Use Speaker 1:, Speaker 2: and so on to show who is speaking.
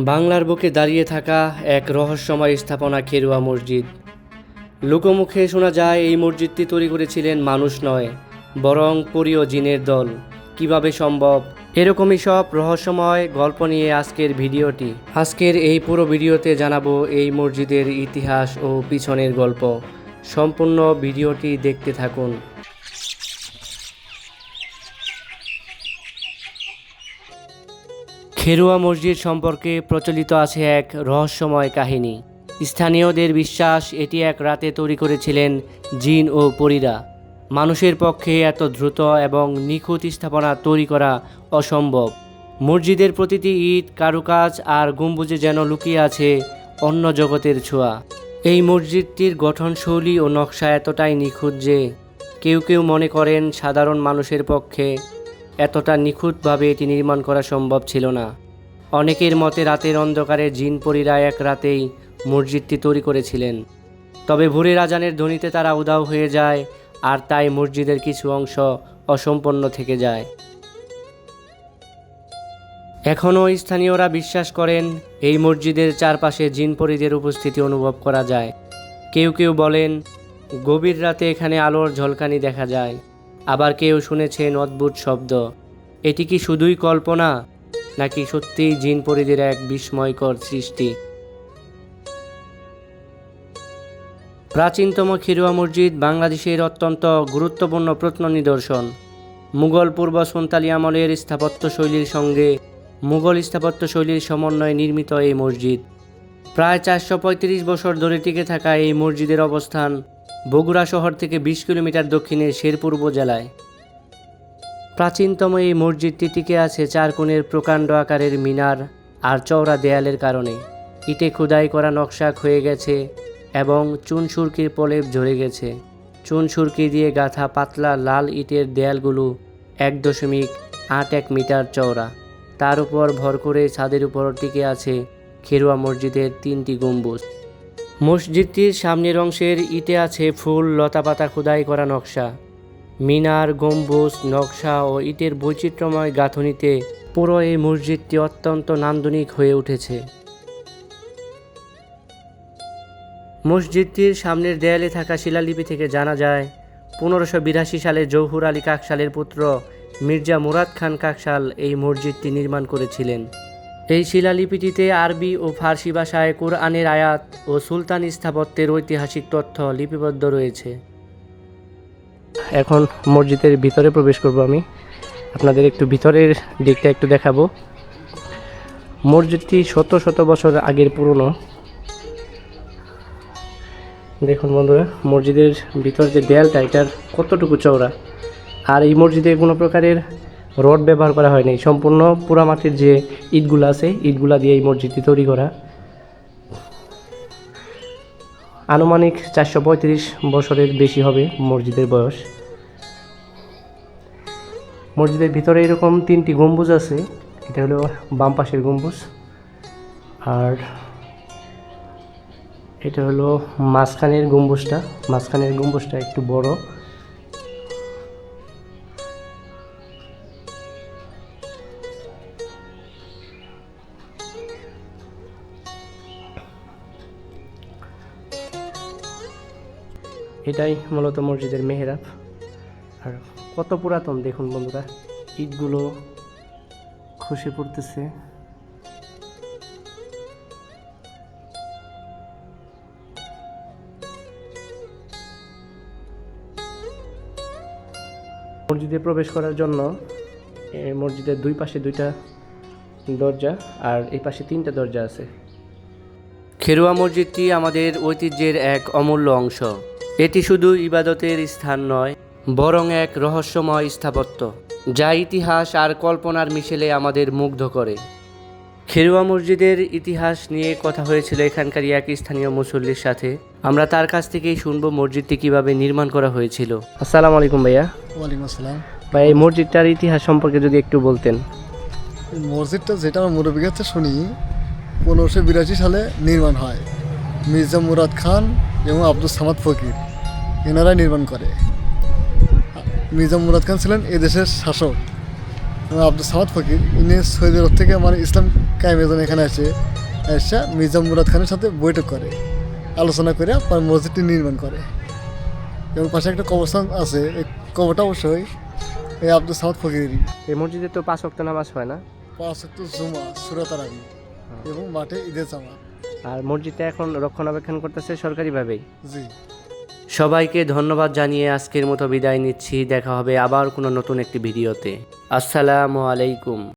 Speaker 1: বাংলার বুকে দাঁড়িয়ে থাকা এক রহস্যময় স্থাপনা খেরুয়া মসজিদ। লোকমুখে শোনা যায়, এই মসজিদটি তৈরি করেছিলেন মানুষ নয়, বরং পরীয় জিনের দল। কীভাবে সম্ভব? এরকমই সব রহস্যময় গল্প নিয়ে আজকের ভিডিওটি। আজকের এই পুরো ভিডিওতে জানাব এই মসজিদের ইতিহাস ও পিছনের গল্প। সম্পূর্ণ ভিডিওটি দেখতে থাকুন। খেরুয়া মসজিদ সম্পর্কে প্রচলিত আছে এক রহস্যময় কাহিনী। স্থানীয়দের বিশ্বাস এটি এক রাতে তৈরি করেছিলেন জিন ও পরীরা। মানুষের পক্ষে এত দ্রুত এবং নিখুঁত স্থাপনা তৈরি করা অসম্ভব। মসজিদের প্রতিটি ইট, কারুকাজ আর গম্বুজে যেন লুকিয়ে আছে অন্য জগতের ছোঁয়া। এই মসজিদটির গঠনশৈলী ও নকশা এতটাই নিখুঁত যে কেউ কেউ মনে করেন সাধারণ মানুষের পক্ষে এতটা নিখুঁতভাবে এটি নির্মাণ করা সম্ভব ছিল না। অনেকের মতে রাতের অন্ধকারে জিন পরীরা এক রাতেই মসজিদটি তৈরি করেছিলেন। তবে ভোরের আজানের ধ্বনিতে তারা উদাও হয়ে যায় আর তাই মসজিদের কিছু অংশ অসম্পন্ন থেকে যায়। এখনও স্থানীয়রা বিশ্বাস করেন এই মসজিদের চারপাশে জিন পরীদের উপস্থিতি অনুভব করা যায়। কেউ কেউ বলেন, গভীর রাতে এখানে আলোর ঝলকানি দেখা যায়। আবার কেউ শুনেছেন অদ্ভুত শব্দ। এটি কি শুধুই কল্পনা, নাকি সত্যিই জিন পরিদের এক বিস্ময়কর সৃষ্টি? প্রাচীনতম খিরুয়া মসজিদ বাংলাদেশের অত্যন্ত গুরুত্বপূর্ণ প্রত্ন নিদর্শন মুঘল পূর্ব সন্তালি আমলের স্থাপত্য শৈলীর সঙ্গে মুঘল স্থাপত্য শৈলীর সমন্বয়ে নির্মিত এই মসজিদ। প্রায় চারশো পঁয়ত্রিশ বছর ধরে টিকে থাকা এই মসজিদের অবস্থান বগুড়া শহর থেকে বিশ কিলোমিটার দক্ষিণে শেরপুর উপজেলায়। প্রাচীনতম এই মসজিদটি টিকে আছে চার কোণের প্রকাণ্ড আকারের মিনার আর চওড়া দেয়ালের কারণে। ইটে খোদাই করা নকশা ক্ষয়ে গেছে এবং চুন সুরকির প্রলেপ ঝরে গেছে। চুন সুরকি দিয়ে গাঁথা পাতলা লাল ইটের দেয়ালগুলো এক দশমিক আট এক মিটার চওড়া। তার উপর ভর করে ছাদের উপর টিকে আছে খেরুয়া মসজিদের তিনটি গম্বুজ। মসজিদটির সামনের অংশের ইটে আছে ফুল, লতাপাতা খোদাই করা নকশা। মিনার, গম্বুজ, নকশা ও ইটের বৈচিত্র্যময় গাঁথনিতে পুরো এই মসজিদটি অত্যন্ত নান্দনিক হয়ে উঠেছে। মসজিদটির সামনের দেয়ালে থাকা শিলালিপি থেকে জানা যায়, পনেরোশো বিরাশি সালে জৌহুর আলী কাকশালের পুত্র মির্জা মুরাদ খান কাকশাল এই মসজিদটি নির্মাণ করেছিলেন। এই শিলালিপিটিতে আরবি ও ফার্সি ভাষায় কোরআনের আয়াত ও সুলতান স্থাপত্যের ঐতিহাসিক তথ্য লিপিবদ্ধ রয়েছে। এখন মসজিদের ভিতরে প্রবেশ করব আমি। আপনাদের একটু ভিতরের দিকটা একটু দেখাবো। মসজিদটি শত শত বছর আগের পুরনো। দেখুন বন্ধুরা, মসজিদের ভিতর যে দেয়ালটা, এটার কতটুকু চওড়া। আর এই মসজিদে কোনো প্রকারের রড ব্যবহার করা হয়নি। সম্পূর্ণ পোড়ামাটির যে ইটগুলো আছে, ইটগুলা দিয়ে এই মসজিদটি তৈরি করা। আনুমানিক চারশো পঁয়ত্রিশ বছরের বেশি হবে মসজিদের বয়স। মসজিদের ভিতরে এরকম তিনটি গম্বুজ আছে। এটা হলো বাম পাশের গম্বুজ। আর এটা হলো মাঝখানের গম্বুজটা। মাঝখানের গম্বুজটা একটু বড়। এটাই মূলত মসজিদের মেহরাব। আর কত পুরাতন দেখুন বন্ধুরা ইটগুলো খসে পড়তেছে। মসজিদে প্রবেশ করার জন্য মসজিদের দুই পাশে দুইটা দরজা আর এই পাশে তিনটা দরজা আছে। খেরুয়া মসজিদটি আমাদের ঐতিহ্যের এক অমূল্য অংশ। এটি শুধু ইবাদতের স্থান নয় বরং এক রহস্যময় স্থাপত্য যা ইতিহাস আর কল্পনার মিশেলে আমাদের মুগ্ধ করে। খেরুয়া মসজিদের ইতিহাস নিয়ে কথা হয়েছিল এখানকার এক স্থানীয় মুসল্লির সাথে। আমরা তার কাছ থেকেই শুনব মসজিদটি কীভাবে নির্মাণ করা হয়েছিল। আসসালামু আলাইকুম ভাইয়া।
Speaker 2: ওয়ালাইকুম আসসালাম।
Speaker 1: ভাই এই মসজিদটার ইতিহাস সম্পর্কে যদি একটু বলতেন।
Speaker 2: মসজিদটা যেটা আমার মুরব্বীর কাছে শুনি পনেরোশো বিরাশি সালে নির্মাণ হয়। মির্জা মুরাদ খান এবং আব্দুল সামাদ ফকির এনারাই নির্মাণ করে। মির্জা মুরাদ খান ছিলেন এদেশের শাসক এবং আব্দুল সামাদ ফকির ইনি সৌদি আরব থেকে মানে ইসলাম কায়েমেজন এখানে আসে এসে মির্জা মুরাদ খানের সাথে বৈঠক করে আলোচনা করে পর মসজিদটি নির্মাণ করে। এবং পাশে একটা কবরস্থান আছে এই কবরটা অবশ্যই এই আব্দুল সামাদ ফকিরেরই।
Speaker 1: এই মসজিদে তো পাঁচ অক্ট নামাজ হয় না?
Speaker 2: পাঁচ একটু জুমা সুরাতারাবি এবং মাঠে ঈদের জামা
Speaker 1: আর মসজিদটা এখন রক্ষণাবেক্ষণ করতেছে সরকারিভাবেই।
Speaker 2: জি।
Speaker 1: সবাইকে ধন্যবাদ জানিয়ে আজকের মতো বিদায় নিচ্ছি। দেখা হবে আবার কোনো নতুন একটি ভিডিওতে। আসসালামু আলাইকুম।